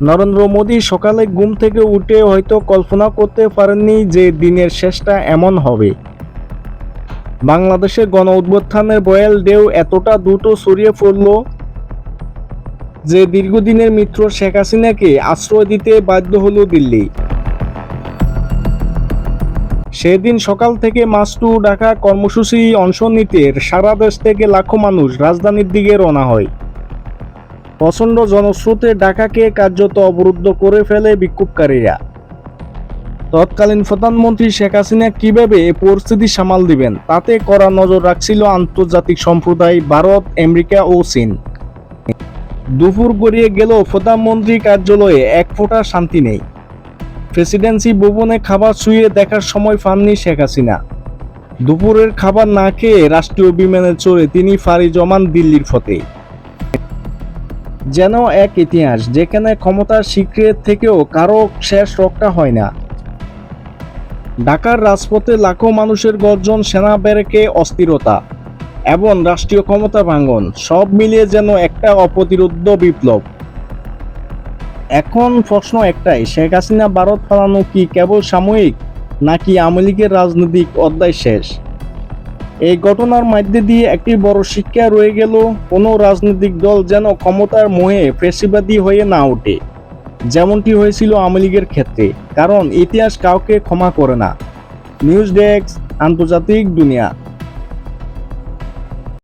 নরেন্দ্র মোদী সকালে ঘুম থেকে উঠে হয়তো কল্পনা করতে পারেননি যে দিনের শেষটা এমন হবে। বাংলাদেশে গণ অভ্যুত্থানের বয়াল ঢেউ এতটা দ্রুত ছড়িয়ে পড়ল যে দীর্ঘদিনের মিত্র শেখ হাসিনাকে আশ্রয় দিতে বাধ্য হলো দিল্লি। সেদিন সকাল থেকে মাস টু ঢাকা কর্মসূচি অংশ নিতে সারা দেশ থেকে লাখো মানুষ রাজধানীর দিকে রওনা হয়। প্রচণ্ড জনস্রোতে ঢাকাকে কার্যত অবরুদ্ধ করে ফেলে বিক্ষোভকারীরা। তৎকালীন প্রধানমন্ত্রী শেখ হাসিনা কীভাবে এ পরিস্থিতি সামাল দিবেন, তাতে কড়া নজর রাখছিল আন্তর্জাতিক সম্প্রদায়, ভারত, আমেরিকা ও চীন। দুপুর গড়িয়ে গেলেও প্রধানমন্ত্রী কার্যালয়ে, এক ফোঁটা শান্তি নেই। প্রেসিডেন্সি ভবনে খাবার শুয়ে দেখার সময় পাননি শেখ হাসিনা। দুপুরের খাবার না খেয়ে রাষ্ট্রীয় বিমানে চড়ে তিনি ফাড়ি জমান দিল্লির ফতে। যেন এক ইতিহাস যেখানে ক্ষমতার স্বীকৃত থেকেও কারও শেষ রক্ষা হয় না। ঢাকার রাজপথে লাখো মানুষের গর্জন সেনা ব্যারেকে অস্থিরতা এবং রাষ্ট্রীয় ক্ষমতা ভাঙ্গন সব মিলিয়ে যেন একটা অপ্রতিরোধ্য বিপ্লব। এখন প্রশ্ন একটাই, শেখ হাসিনা ভারত ফেরানো কি কেবল সাময়িক নাকি আওয়ামী লীগের রাজনৈতিক অধ্যায় শেষ? এই ঘটনার মধ্যে দিয়ে একটি বড় শিক্ষা রয়ে গেল, কোনো রাজনৈতিক দল যেন ক্ষমতার মোহে ফেসিবাদী হয়ে না ওঠে। যেমনটি হয়েছিল আওয়ামী লীগের ক্ষেত্রে, কারণ ইতিহাস কাউকে ক্ষমা করে না। নিউজ ডেস্ক, আন্তর্জাতিক দুনিয়া।